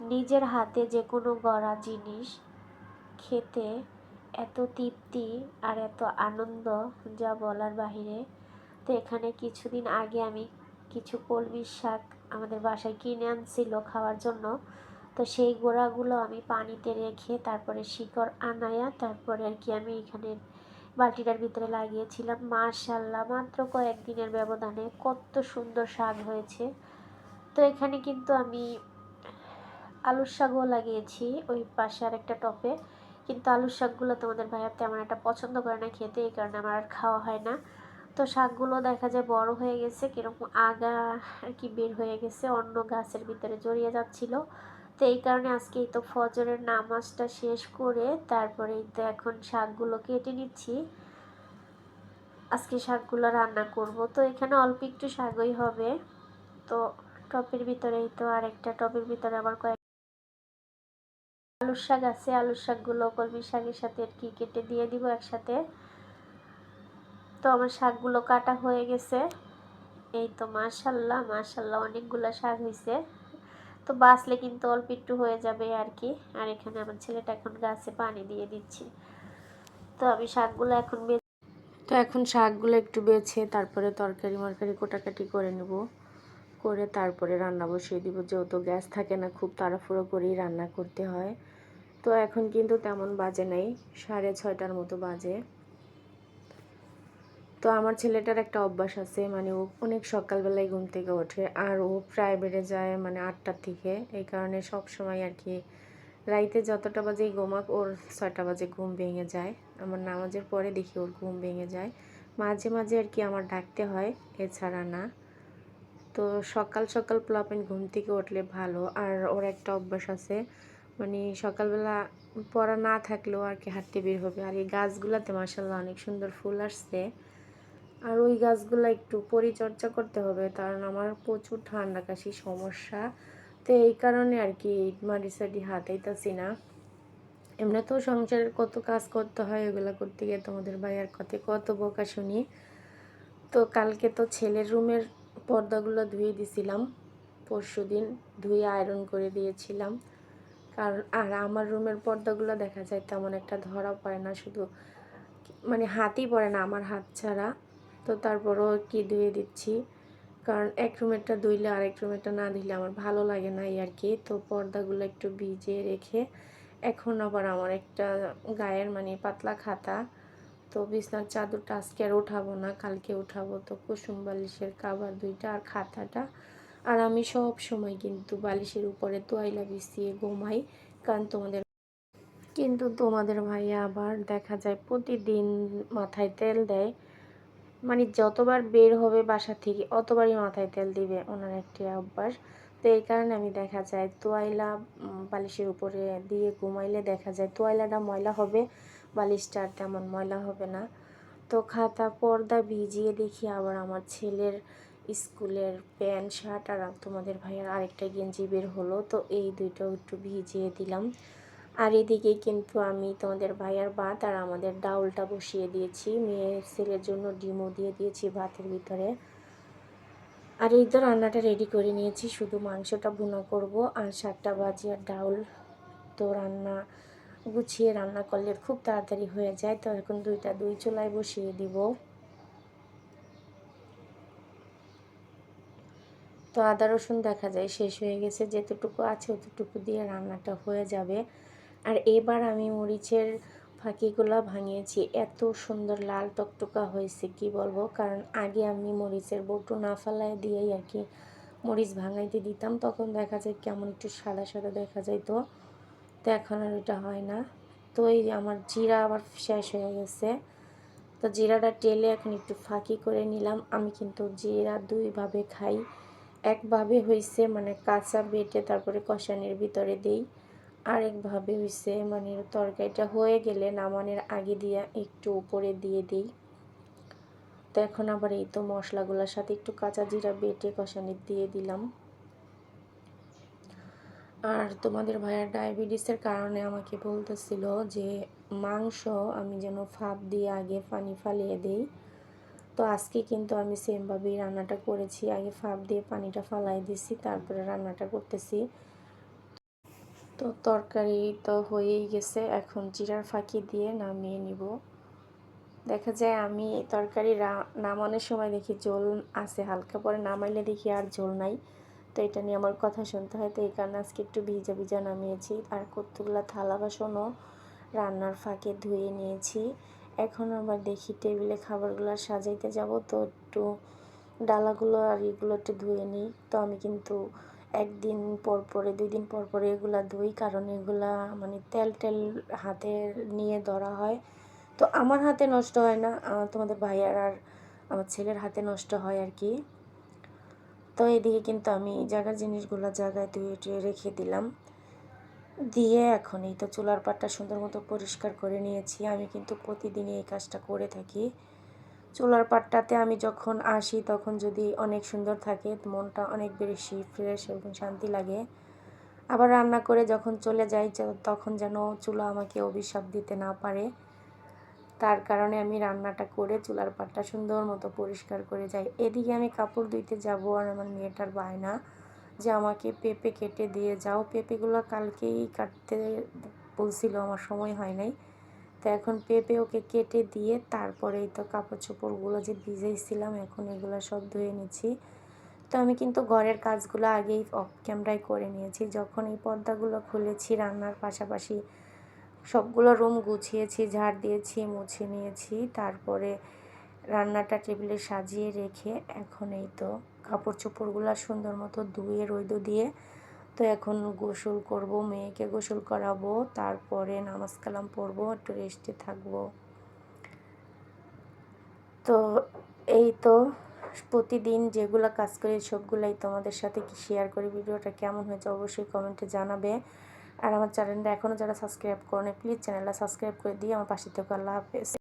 নিজের হাতে যে কোনো গড়া জিনিস খেতে এত তৃপ্তি আর এত আনন্দ যা বলার বাহিরে। তো এখানে কিছুদিন আগে আমি কিছু কলমির শাক আমাদের বাসায় কিনে আনছিল খাওয়ার জন্য। তো সেই গোড়াগুলো আমি পানিতে রেখে তারপরে শিকড় আনায়া তারপরে আর কি আমি এখানে বালতিটার ভিতরে লাগিয়েছিলাম। মাশাল্লাহ মাত্র কয়েকদিনের ব্যবধানে কত সুন্দর শাক হয়েছে। তো এখানে কিন্তু আমি আলুর শাকও লাগিয়েছি, ওই পাশে আর একটা টপে। কিন্তু আলুর শাকগুলো তোমাদের ভাইয়া তেমন একটা পছন্দ করে না খেতে, এই কারণে আমার আর খাওয়া হয় না। তো শাকগুলো দেখা যায় বড় হয়ে গেছে, কীরকম আগা আর কি বের হয়ে গেছে, অন্য গাছের ভিতরে জড়িয়ে যাচ্ছিল। তো এই কারণে আজকে এই তো ফজরের নামাজটা শেষ করে তারপরে এই তো এখন শাকগুলো কেটে নিচ্ছি। আজকে শাকগুলো রান্না করব। তো এখানে অল্প একটু শাকই হবে। তো টপের ভিতরেই তো আর একটা টপের ভিতরে আবার কয়েক আলুর শাক আছে, আলুর শাকগুলো কলমি শাকের সাথে আর কি কেটে দিয়ে দিব একসাথে। তো আমার শাকগুলো কাটা হয়ে গেছে। এই তো মাশাল্লাহ মাশাল্লাহ অনেকগুলো শাক হয়েছে তো বাঁচলে কিন্তু অল্প একটু হয়ে যাবে আর কি। আর এখানে আমার ছেলেটা এখন গাছে পানি দিয়ে দিচ্ছি। তো আমি শাকগুলো এখন তো এখন শাকগুলো একটু বেছে তারপরে তরকারি মরকারি কোটাকাটি করে নেব। করে তারপরে রান্না বসিয়ে দিব। যেহেতু গ্যাস থাকে না, খুব তাড়াফুড়ো করেই রান্না করতে হয়। তো এখন কিন্তু তেমন বাজে নাই, সাড়ে ছয়টার মতো বাজে। তো আমার ছেলেটার একটা অভ্যাস আছে মানে ও অনেক সকালবেলায় ঘুম থেকে ওঠে আর ও প্রাইভেটে যায় মানে আটটার থেকে এই কারণে সব সময় আর কি রাইতে যতটা বাজেই ঘুমাক, ওর ছয়টা বাজে ঘুম ভেঙে যায়। আমার নামাজের পরে দেখি ওর ঘুম ভেঙে যায়। মাঝে মাঝে আর কি আমার ডাকতে হয়, এছাড়া না। তো সকাল সকাল প্লাপেন ঘুম থেকে উঠলে ভালো। আর ওর একটা অভ্যাস আছে মানে সকালবেলা পড়া না থাকলেও আর কি হাঁটতে বের হবে। আর এই গাছগুলোতে মাসাল্লাহ অনেক সুন্দর ফুল আসছে। আর ওই গাছগুলো একটু পরিচর্যা করতে হবে, কারণ আমার প্রচুর ঠান্ডা কাশি সমস্যা। তো এই কারণে আর কি মাটি সাটি হাতাইতেছি না। এমনি তো সংসারের কত কাজ করতে হয় ওগুলো করতে গিয়ে তোমাদের ভাইয়ার কথায় কত বকা শুনি। তো কালকে তো ছেলের রুমের পর্দাগুলো ধুয়ে দিছিলাম পরশু দিন ধুয়ে আয়রন করে দিয়েছিলাম। কারণ আর আমার রুমের পর্দাগুলো দেখা যায় তেমন একটা ধরা পড়ে না, শুধু মানে হাতই পড়ে না আমার হাত ছাড়া। তো তারপরও কি ধুয়ে দিচ্ছি? কারণ এক রুমেরটা ধুইলে আরেক রুমেরটা না ধুইলে আমার ভালো লাগে না আর কি। তো পর্দাগুলো একটু ভিজিয়ে রেখে এখন আবার আমার একটা গায়ের মানে পাতলা খাতা। তো বিছনার চাদরটা আজকে আর উঠাবো না, কালকে উঠাবো। তো কুসুম বালিশের কাবার দুইটা আর খাতাটা। আর আমি সব সময় কিন্তু বালিশের উপরে তোয়াইলা বিছিয়ে ঘুমাই, কারণ তোমাদের কিন্তু তোমাদের ভাইয়া আবার দেখা যায় প্রতিদিন মাথায় তেল দেয়। মানে যতবার বের হবে বাসা থেকে অতবারই মাথায় তেল দিবে ওনার একটি অভ্যাস। তো এই কারণে আমি দেখা যায় তোয়াইলা বালিশের উপরে দিয়ে ঘুমাইলে দেখা যায় তোয়াইলাটা ময়লা হবে, বালিশটা আর তেমন ময়লা হবে না। তো খাতা, পর্দা ভিজিয়ে দেখি আবার আমার ছেলের স্কুলের প্যান্ট, শার্ট আর তোমাদের ভাইয়ের আরেকটা গেঞ্জি বের হলো। তো এই দুইটাও একটু ভিজিয়ে দিলাম। আর এদিকে কিন্তু আমি তোমাদের ভাইয়ার ভাত আর আমাদের ডাউলটা বসিয়ে দিয়েছি। মেয়ের ছেলের জন্য ডিমও দিয়ে দিয়েছি ভাতের ভিতরে। আর এই তো রান্নাটা রেডি করে নিয়েছি। শুধু মাংসটা ভুনা করব আর সাতটা বাজি আর ডাউল। তো রান্না গুছিয়ে রান্না করলে খুব তাড়াতাড়ি হয়ে যায়। তো এখন দুইটা দুই চুলায় বসিয়ে দিব। তো আদা, রসুন দেখা যায় শেষ হয়ে গেছে। যেতটুকু আছে অতটুকু দিয়ে রান্নাটা হয়ে যাবে। আর এবার আমি মরিচের ফাঁকিগুলো ভাঙিয়েছি। এত সুন্দর লাল টকটকা হয়েছে, কি বলব? কারণ আগে আমি মরিচের বটু না ফেলায় দিয়েই আর কি মরিচ ভাঙাইতে দিতাম। তখন দেখা যায় কেমন একটু সাদা সাদা দেখা যায় তো তো এখন আর ওইটা হয় না। তো এই আমার জিরা আবার শেষ হয়ে গেছে। তো জিরাটা টেলে এখন একটু ফাঁকি করে নিলাম। আমি কিন্তু জিরা দুইভাবে খাই। একভাবে হয়েছে মানে কাঁচা বেটে তারপরে কষানির ভিতরে দিই। আরেকভাবে হয়েছে মানে তরকারিটা হয়ে গেলে নামানোর আগে দিয়ে একটু উপরে দিয়ে দিই। তো এখন আবার এই তো মশলাগুলোর সাথে একটু কাঁচা জিরা বেটে কষানি দিয়ে দিলাম। আর তোমাদের ভাইয়ার ডায়াবেটিসের কারণে আমাকে বলতেছিল যে, মাংস আমি যেন ফাপ দিয়ে আগে পানি ফালিয়ে দিই। তো আজকে কিন্তু আমি সেমভাবেই রান্নাটা করেছি। আগে ফাঁপ দিয়ে পানিটা ফালাই দিছি, তারপরে রান্নাটা করতেছি। তো তরকারি তো হয়েই গেছে, এখন জিরার ফাঁকি দিয়ে নামিয়ে নিব। দেখা যায় আমি তরকারি নামানোর সময় দেখি ঝোল আছে, হালকা পরে নামাইলে দেখি আর ঝোল নাই। তো এটা নিয়ে আমার কথা শুনতে হয়, তো এই কারণে আজকে একটু ভিজা ভিজা নামিয়েছি। আর কতগুলো থালা বাসনও রান্নার ফাঁকে ধুয়ে নিয়েছি। এখন আবার দেখি টেবিলে খাবারগুলো সাজাইতে যাব, তো একটু ডালাগুলো আর এগুলো একটু ধুয়ে নিই। তো আমি কিন্তু একদিন পর পরে, দুই দিন পর পরে এগুলা ধুই, কারণ এগুলা মানে তেল টেল হাতে নিয়ে ধরা হয়। তো আমার হাতে নষ্ট হয় না তোমাদের ভাইয়ার আর আমার ছেলের হাতে নষ্ট হয় আর কি। তো এদিকে কিন্তু আমি জায়গার জিনিসগুলো জায়গায় ধুয়ে টুয়ে রেখে দিলাম। দিয়ে এখন এই তো চুলার পাটটা সুন্দর মতো পরিষ্কার করে নিয়েছি। আমি কিন্তু প্রতিদিনই এই কাজটা করে থাকি। চুলার পাটটাতে আমি যখন আসি তখন যদি অনেক সুন্দর থাকে, মনটা অনেক বেশি ফ্রেশ এবং শান্তি লাগে। আবার রান্না করে যখন চলে যাই তখন যেন চুলা আমাকে অভিশাপ দিতে না পারে। তার কারণে আমি রান্নাটা করে চুলার পাটটা সুন্দর মতো পরিষ্কার করে যাই। এদিকে আমি কাপড় ধুইতে যাব আর আমার মেয়েটার বায়না। যে আমাকে পেঁপে কেটে দিয়ে যাও। পেঁপেগুলো কালকেই কাটতে বলছিল, আমার সময় হয় নাই। তো এখন পেঁপে ওকে কেটে দিয়ে তারপরেই তো কাপড় চোপড়গুলো যে ভিজেছিলাম এখন এগুলো সব ধুয়ে নিচ্ছি। তো আমি কিন্তু ঘরের কাজগুলো আগেই অফ ক্যামেরায় করে নিয়েছি। যখন এই পর্দাগুলো খুলেছি, রান্নার পাশাপাশি সবগুলো রুম গুছিয়েছি, ঝাড় দিয়েছি, মুছে নিয়েছি। তারপরে রান্নাটা টেবিলে সাজিয়ে রেখে এখন এই তো কাপড় চোপড়গুলো সুন্দর মতো ধুয়ে রৈদ দিয়ে তো এখন গোসল করব, মেয়েকে গোসল করাবো, তারপরে নামাজ কালাম পড়ব, একটু রেস্টে থাকব। তো এই তো প্রতিদিন যেগুলো কাজ করি সবগুলাই তোমাদের সাথে কি শেয়ার করি, ভিডিওটা কেমন হয়েছে অবশ্যই কমেন্টে জানাবে। আর আমার চ্যানেলটা এখনও যারা সাবস্ক্রাইব করেনি প্লিজ চ্যানেলটা সাবস্ক্রাইব করে দিয়ে আমার পাশে থেকে, আল্লাহ হাফেজ।